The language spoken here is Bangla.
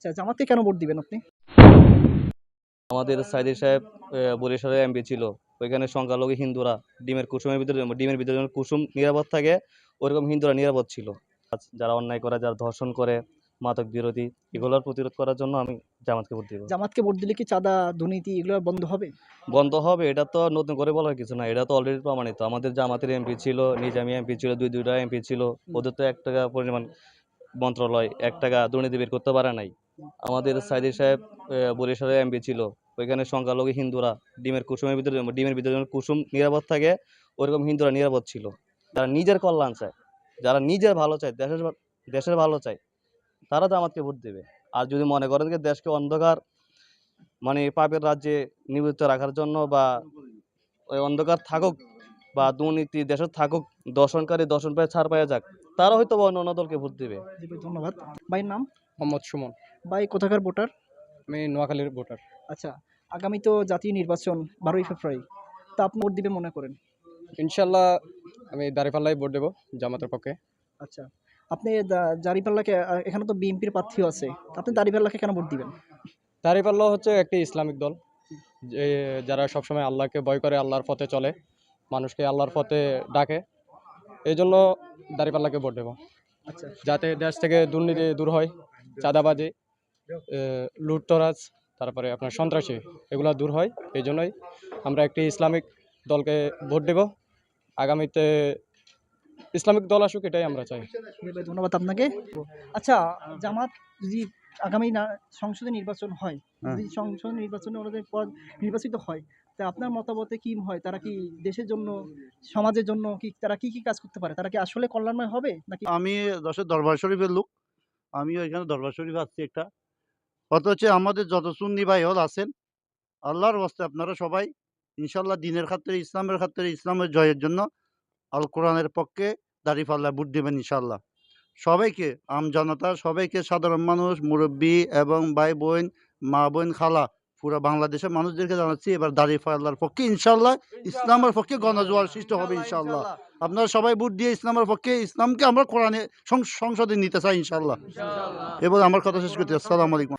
আচ্ছা জামাতকে কেন ভোট দিবেন আপনি? আমাদের সাইদি সাহেব আহ, বরিশালের এমপি ছিল। ওইখানে সংখ্যালঘু হিন্দুরা ডিমের কুসুমের ভিতরে ডিমের ভিতরে যেমন কুসুম নিরাপদ থাকে ওরকম হিন্দুরা নিরাপদ ছিল। যারা অন্যায় করে যারা ধর্ষণ করে মাদক বিরোধী এগুলোর প্রতিরোধ করার জন্য আমি জামাতকে ভোট দিব। জামাতকে ভোট দিলে কি চাঁদা দুর্নীতি এগুলো বন্ধ হবে? বন্ধ হবে এটা তো নতুন করে বলার কিছু না এটা তো অলরেডি প্রমাণিত। আমাদের জামাতের এমপি ছিল নিজামি এমপি ছিল দুই দুইটা এমপি ছিল ওদের তো এক টাকা পরিমাণ মন্ত্রণালয় এক টাকা দুর্নীতি বের করতে পারে নাই। আমাদের সাইদি সাহেব আহ, বরিশালের এমপি ছিল। ওইখানে সংখ্যালঘু হিন্দুরা ডিমের কুসুমের ভিতরে ডিমের ভিতরে যেমন কুসুম নিরাপদ থাকে ওরকম হিন্দুরা নিরাপদ ছিল। যারা নিজের কল্যাণ চায় যারা নিজের ভালো চায় দেশের দেশের ভালো চায় তারা জামাতকে ভোট দেবে। আর যদি মনে করেন যে দেশকে অন্ধকার মানে পাপের রাজ্যে নিবৃত্ত রাখার জন্য বা ওই অন্ধকার থাকুক বা দুর্নীতি দেশে থাকুক দর্শনকারী দর্শন পায় ছাড় পাওয়া যাক তারা হয়তো অন্য অন্য দলকে ভোট দেবে। ধন্যবাদ। ভাইয়ের নাম? মোহাম্মদ সুমন। ভাই কোথাকার ভোটার? আমি নোয়াখালীর ভোটার। আচ্ছা আগামী তো জাতীয় নির্বাচন বারোই ফেব্রুয়ারি তা আপনি ভোট দিবে মনে করেন? ইনশাল্লাহ আমি দাঁড়িপাল্লাই ভোট দেবো জামাতের পক্ষে। আচ্ছা আপনি দাঁড়িপাল্লাকে এখানে তো বিএনপির প্রার্থীও আছে আপনি দাঁড়িপাল্লাকে কেন ভোট দিবেন? দাঁড়িপাল্লা হচ্ছে একটি ইসলামিক দল যে যারা সবসময় আল্লাহকে ভয় করে আল্লাহর পথে চলে মানুষকে আল্লাহর পথে ডাকে এই জন্য দাঁড়িপাল্লাকে ভোট দেবো। আচ্ছা। যাতে দেশ থেকে দুর্নীতি দূর হয়। চাঁদাবাজি লুটতরাজ তারপরে আপনার সন্ত্রাসী এগুলো দূর হয় এই জন্যই আমরা একটি ইসলামিক দলকে ভোট দেব। আগামীতে ইসলামিক দল আসুক এটাই আমরা চাই। ধন্যবাদ আপনাকে। আচ্ছা জামাত যদি আগামী না- সংসদে নির্বাচন হয়। যদি সংসদ নির্বাচনে ওনাদের পদ নির্বাচিত হয় তা আপনার মতামতে কি হয়? তারা কি দেশের জন্য সমাজের জন্য কি তারা কি কি কাজ করতে পারে? তারা কি আসলে কল্যাণময় হবে? নাকি আমি দশের দরবার শরীফের লোক। আমি ওইখানে দরবার শরীফ আসছি একটা। অথচ আমাদের যত সুন্নি ভাই হল আছেন, আল্লাহর বস্তে আপনারা সবাই ইনশাল্লাহ দিনের খাতিরে, ইসলামের খাতিরে, ইসলামের জয়ের জন্য আল কোরআনের পক্ষে দাঁড়িপাল্লা ভোট দেবেন ইনশাল্লাহ। সবাইকে আম জনতা সবাইকে সাধারণ মানুষ, মুরব্বী এবং ভাই বোন, মা বোন, খালা পুরো বাংলাদেশের মানুষদেরকে জানাচ্ছি এবার দাঁড়িয়ে ফাল্লার পক্ষে। ইনশাল্লাহ ইসলামের পক্ষে গণজোয়ার সৃষ্টি হবে ইনশাল্লাহ আপনারা সবাই ভোট দিয়ে ইসলামের পক্ষে ইসলামকে আমরা কোরআনে সংসদে নিতে চাই ইনশাল্লাহ এবার আমার কথা শেষ করতে আসসালামু আলাইকুম।